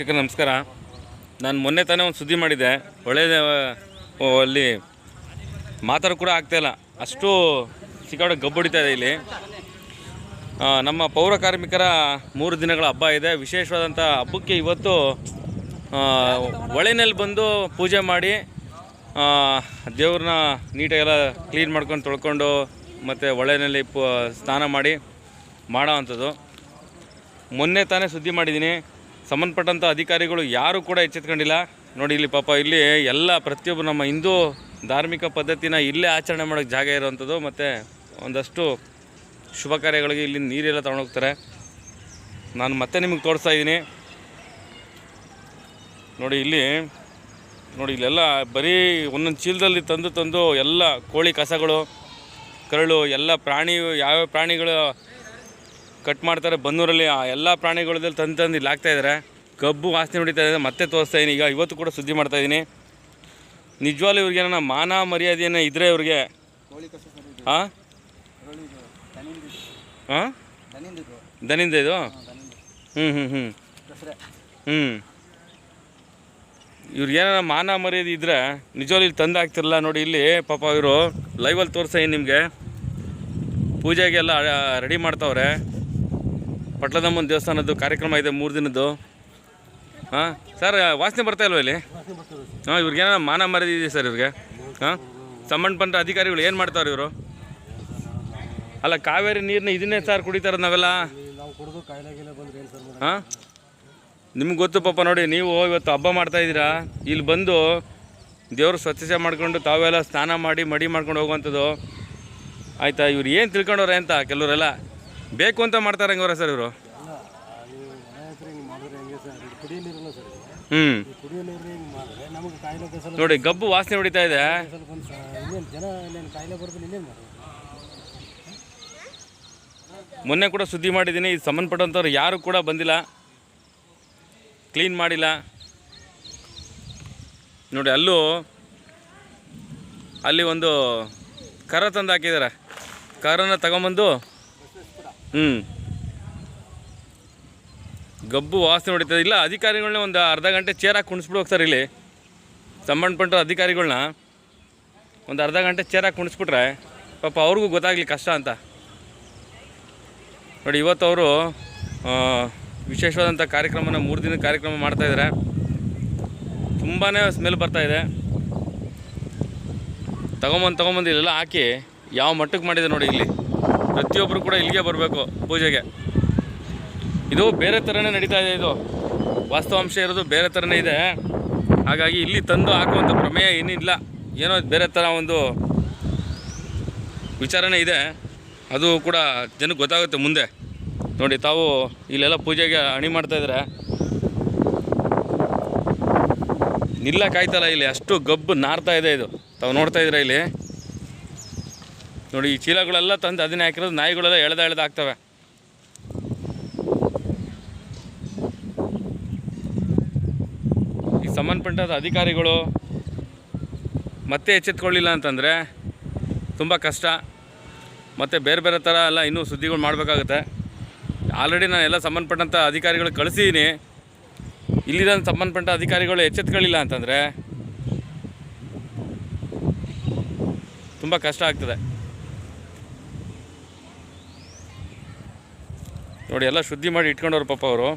ವೀಕ್ಷಕರ, ನಮಸ್ಕಾರ. ನಾನು ಮೊನ್ನೆ ತಾನೇ ಒಂದು ಸುದ್ದಿ ಮಾಡಿದ್ದೆ. ಒಳ್ಳೆಯ ಅಲ್ಲಿ ಮಾತಾಡೋ ಕೂಡ ಆಗ್ತಾಯಿಲ್ಲ ಅಷ್ಟು ಸಿಕ್ಕಾಡ ಗಬ್ಬಡಿತಾ ಇದೆ ಇಲ್ಲಿ. ನಮ್ಮ ಪೌರ ಕಾರ್ಮಿಕರ ಮೂರು ದಿನಗಳ ಹಬ್ಬ ಇದೆ. ವಿಶೇಷವಾದಂಥ ಹಬ್ಬಕ್ಕೆ ಇವತ್ತು ಒಳೆನಲ್ಲಿ ಬಂದು ಪೂಜೆ ಮಾಡಿ ದೇವ್ರನ್ನ ನೀಟಾಗೆಲ್ಲ ಕ್ಲೀನ್ ಮಾಡ್ಕೊಂಡು ತೊಳ್ಕೊಂಡು ಮತ್ತು ಹೊಳೆನಲ್ಲಿ ಸ್ನಾನ ಮಾಡಿ ಮಾಡೋ ಅಂಥದ್ದು. ಮೊನ್ನೆ ತಾನೇ ಸುದ್ದಿ ಮಾಡಿದ್ದೀನಿ. ಸಂಬಂಧಪಟ್ಟಂಥ ಅಧಿಕಾರಿಗಳು ಯಾರೂ ಕೂಡ ಎಚ್ಚೆತ್ಕೊಂಡಿಲ್ಲ. ನೋಡಿ ಇಲ್ಲಿ ಪಾಪ ಇಲ್ಲಿ ಎಲ್ಲ ಪ್ರತಿಯೊಬ್ಬರು ನಮ್ಮ ಹಿಂದೂ ಧಾರ್ಮಿಕ ಪದ್ಧತಿನ ಇಲ್ಲೇ ಆಚರಣೆ ಮಾಡೋಕ್ಕೆ ಜಾಗ ಇರುವಂಥದ್ದು ಮತ್ತು ಒಂದಷ್ಟು ಶುಭ ಕಾರ್ಯಗಳಿಗೆ ಇಲ್ಲಿ ನೀರೆಲ್ಲ ತೊಗೊಂಡೋಗ್ತಾರೆ. ನಾನು ಮತ್ತೆ ನಿಮಗೆ ತೋರಿಸ್ತಾ ಇದ್ದೀನಿ. ನೋಡಿ ಇಲ್ಲಿ, ನೋಡಿ ಇಲ್ಲೆಲ್ಲ ಬರೀ ಒಂದೊಂದು ಚೀಲದಲ್ಲಿ ತಂದು ತಂದು ಎಲ್ಲ ಕೋಳಿ ಕಸಗಳು, ಕರಳು, ಎಲ್ಲ ಪ್ರಾಣಿ, ಯಾವ್ಯಾವ ಪ್ರಾಣಿಗಳು ಕಟ್ ಮಾಡ್ತಾರೆ. ಬನ್ನೂರಲ್ಲಿ ಆ ಎಲ್ಲ ಪ್ರಾಣಿಗಳದಲ್ಲಿ ತಂದು ತಂದು ಇಲ್ಲಿ ಹಾಕ್ತಾ ಇದ್ದಾರೆ ಕಬ್ಬು ವಾಸನೆ ಹೊಡಿತಾ ಇದೆ. ಮತ್ತೆ ತೋರಿಸ್ತಾ ಇದ್ದೀನಿ ಈಗ ಇವತ್ತು ಕೂಡ ಸುದ್ದಿ ಮಾಡ್ತಾ ಇದ್ದೀನಿ ನಿಜವಾಗ್ಲೂ ಇವ್ರಿಗೆ ನನ್ನ ಮಾನ ಮರ್ಯಾದೆಯನ್ನು ಇದ್ದರೆ ಇವ್ರಿಗೆ. ಹಾಂ ಹಾಂ ದನಿಂದ ಇದು? ಹ್ಞೂ ಹ್ಞೂ ಹ್ಞೂ ಹ್ಞೂ ಇವ್ರಿಗೆ ಏನಾರ ಮಾನ ಮರ್ಯಾದೆ ಇದ್ದರೆ ನಿಜವಾಗ್ಲೂ ಇಲ್ಲಿ ತಂದು ಹಾಕ್ತಿರಲ್ಲ ನೋಡಿ ಇಲ್ಲಿ ಪಾಪ ಇವರು ಲೈವಲ್ಲಿ ತೋರಿಸ್ತಾ ನಿಮಗೆ. ಪೂಜೆಗೆಲ್ಲ ರೆಡಿ ಮಾಡ್ತಾವ್ರೆ. ಪಟ್ಲದಮ್ಮನ ದೇವಸ್ಥಾನದ್ದು ಕಾರ್ಯಕ್ರಮ ಇದೆ ಮೂರು ದಿನದ್ದು. ಹಾಂ, ಸರ್, ವಾಸನೆ ಬರ್ತಾ ಇಲ್ವಾ ಇಲ್ಲಿ? ಹಾಂ, ಇವ್ರಿಗೆ ಏನಾರ ಮಾನ ಮರ್ಯಾದೆ ಸರ್ ಇವ್ರಿಗೆ? ಹಾಂ, ಸಂಬಂಧಪಟ್ಟ ಅಧಿಕಾರಿಗಳು ಏನು ಮಾಡ್ತಾರೆ ಇವರು? ಅಲ್ಲ, ಕಾವೇರಿ ನೀರನ್ನ ಇದನ್ನೇ ಸರ್ ಕುಡಿತಾರ ನಾವೆಲ್ಲ? ಹಾಂ? ನಿಮ್ಗೆ ಗೊತ್ತು ಪಾಪ ನೋಡಿ, ನೀವು ಇವತ್ತು ಹಬ್ಬ ಮಾಡ್ತಾ ಇದ್ದೀರಾ? ಇಲ್ಲಿ ಬಂದು ದೇವರು ಸ್ವಚ್ಛತೆ ಮಾಡ್ಕೊಂಡು ತಾವೆಲ್ಲ ಸ್ನಾನ ಮಾಡಿ ಮಡಿ ಮಾಡ್ಕೊಂಡು ಹೋಗುವಂಥದ್ದು. ಆಯಿತಾ, ಇವ್ರು ಏನು ತಿಳ್ಕೊಂಡವ್ರೆ ಅಂತ, ಕೆಲವರೆಲ್ಲ? ಬೇಕು ಅಂತ ಮಾಡ್ತಾರೆ ಹಂಗವ್ರೆ ಸರ್ ಇವರು. ಹ್ಞೂ ನೋಡಿ ಗಬ್ಬು ವಾಸನೆ ಹೊಡಿತಾ ಇದೆ. ಮೊನ್ನೆ ಕೂಡ ಸುದ್ದಿ ಮಾಡಿದ್ದೀನಿ ಇದು ಸಂಬಂಧಪಟ್ಟಂಥವ್ರು ಯಾರು ಕೂಡ ಬಂದಿಲ್ಲ. ಕ್ಲೀನ್ ಮಾಡಿಲ್ಲ. ನೋಡಿ ಅಲ್ಲೂ ಅಲ್ಲಿ ಒಂದು ಕರ ತಂದು ಹಾಕಿದ್ದಾರೆ. ಕರನ್ನು ತಗೊಂಬಂದು ಹ್ಞೂ ಗಬ್ಬು ವಾಸನೆ ಹೊಡಿತದೆ ಇಲ್ಲ ಅಧಿಕಾರಿಗಳನ್ನ ಒಂದು ಅರ್ಧ ಗಂಟೆ ಚೇರ್ ಹಾಕಿ ಕುಣಿಸ್ಬಿಡು ಹೋಗ್ತಾರೆ ಇಲ್ಲಿ. ಸಂಬಂಧಪಟ್ಟ ಅಧಿಕಾರಿಗಳನ್ನ ಒಂದು ಅರ್ಧ ಗಂಟೆ ಚೇರ್ ಹಾಕಿ ಕುಣಿಸ್ಬಿಟ್ರೆ ಪಾಪ ಅವ್ರಿಗೂ ಗೊತ್ತಾಗಲಿ ಕಷ್ಟ ಅಂತ. ನೋಡಿ, ಇವತ್ತು ಅವರು ವಿಶೇಷವಾದಂಥ ಕಾರ್ಯಕ್ರಮನ ಮೂರು ದಿನದ ಕಾರ್ಯಕ್ರಮ ಮಾಡ್ತಾಯಿದ್ದಾರೆ ತುಂಬಾ ಸ್ಮೆಲ್ ಬರ್ತಾಯಿದೆ ತಗೊಂಬಂದು ತಗೊಂಬಂದು ಇಲ್ಲೆಲ್ಲ ಹಾಕಿ ಯಾವ ಮಟ್ಟಕ್ಕೆ ಮಾಡಿದೆ ನೋಡಿ ಇಲ್ಲಿ. ಪ್ರತಿಯೊಬ್ಬರು ಕೂಡ ಇಲ್ಲಿಗೆ ಬರಬೇಕು ಪೂಜೆಗೆ. ಇದು ಬೇರೆ ಥರನೇ ನಡೀತಾ ಇದೆ ಇದು. ವಾಸ್ತವಾಂಶ ಇರೋದು ಬೇರೆ ಥರನೇ ಇದೆ. ಹಾಗಾಗಿ ಇಲ್ಲಿ ತಂದು ಹಾಕುವಂಥ ಪ್ರಮೇಯ ಏನಿಲ್ಲ. ಏನೋ ಬೇರೆ ಥರ ಒಂದು ವಿಚಾರಣೆ ಇದೆ. ಅದು ಕೂಡ ಜನಕ್ಕೆ ಗೊತ್ತಾಗುತ್ತೆ ಮುಂದೆ. ನೋಡಿ, ತಾವು ಇಲ್ಲೆಲ್ಲ ಪೂಜೆಗೆ ಅಣಿ ಮಾಡ್ತಾಯಿದ್ರೆ ನಿಲ್ಲ ನಿಲ್ಲಕ್ಕಾಯ್ತಲ್ಲ ಇಲ್ಲಿ ಅಷ್ಟು ಗಬ್ಬು ನಾರ್ತಾ ಇದೆ ಇದು. ತಾವು ನೋಡ್ತಾ ಇದ್ದೀರಾ ಇಲ್ಲಿ. ನೋಡಿ, ಈ ಚೀಲಗಳೆಲ್ಲ ತಂದು ಅದನ್ನೇ ಹಾಕಿರೋದು, ನಾಯಿಗಳೆಲ್ಲ ಎಳೆದ ಎಳೆದ ಹಾಕ್ತವೆ ಈ ಸಂಬಂಧಪಟ್ಟ ಅಧಿಕಾರಿಗಳು ಮತ್ತೆ ಎಚ್ಚೆತ್ಕೊಳ್ಳಿಲ್ಲ ಅಂತಂದರೆ ತುಂಬ ಕಷ್ಟ. ಮತ್ತು ಬೇರೆ ಬೇರೆ ಥರ ಎಲ್ಲ ಇನ್ನೂ ಸುದ್ದಿಗಳು ಮಾಡಬೇಕಾಗುತ್ತೆ. ಆಲ್ರೆಡಿ ನಾನು ಎಲ್ಲ ಸಂಬಂಧಪಟ್ಟಂಥ ಅಧಿಕಾರಿಗಳು ಕಳಿಸಿದ್ದೀನಿ. ಇಲ್ಲಿರೋ ಸಂಬಂಧಪಟ್ಟ ಅಧಿಕಾರಿಗಳು ಎಚ್ಚೆತ್ಕೊಳ್ಳಿಲ್ಲ ಅಂತಂದರೆ ತುಂಬ ಕಷ್ಟ ಆಗ್ತದೆ. ನೋಡಿ ಎಲ್ಲ ಶುದ್ಧಿ ಮಾಡಿ ಇಟ್ಕೊಂಡವ್ರು ಪಾಪ ಅವರು.